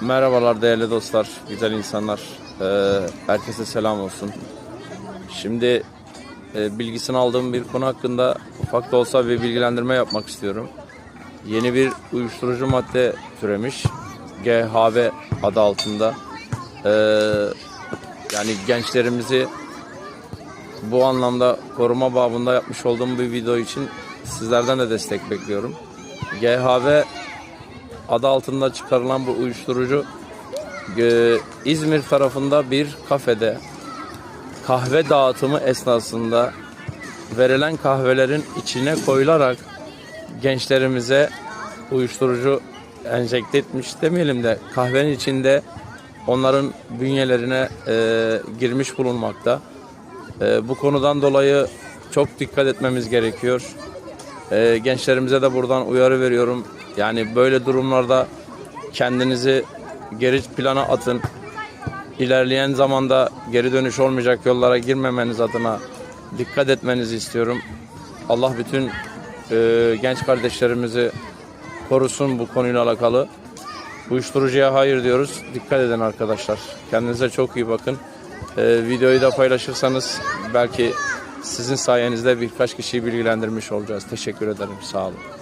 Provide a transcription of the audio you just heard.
Merhabalar değerli dostlar, güzel insanlar. Ee, herkese selam olsun. Şimdi e, bilgisini aldığım bir konu hakkında ufak da olsa bir bilgilendirme yapmak istiyorum. Yeni bir uyuşturucu madde türemiş. GHB adı altında. Ee, yani gençlerimizi bu anlamda koruma babında yapmış olduğum bir video için sizlerden de destek bekliyorum. GHB adı altında çıkarılan bu uyuşturucu e, İzmir tarafında bir kafede kahve dağıtımı esnasında verilen kahvelerin içine koyularak gençlerimize uyuşturucu enjekte etmiş demeyelim de kahvenin içinde onların bünyelerine e, girmiş bulunmakta. E, bu konudan dolayı çok dikkat etmemiz gerekiyor. E, gençlerimize de buradan uyarı veriyorum. Yani böyle durumlarda kendinizi geri plana atın. İlerleyen zamanda geri dönüş olmayacak yollara girmemeniz adına dikkat etmenizi istiyorum. Allah bütün e, genç kardeşlerimizi korusun bu konuyla alakalı. Uyuşturucuya hayır diyoruz. Dikkat edin arkadaşlar. Kendinize çok iyi bakın. E, videoyu da paylaşırsanız belki sizin sayenizde birkaç kişiyi bilgilendirmiş olacağız. Teşekkür ederim. Sağ olun.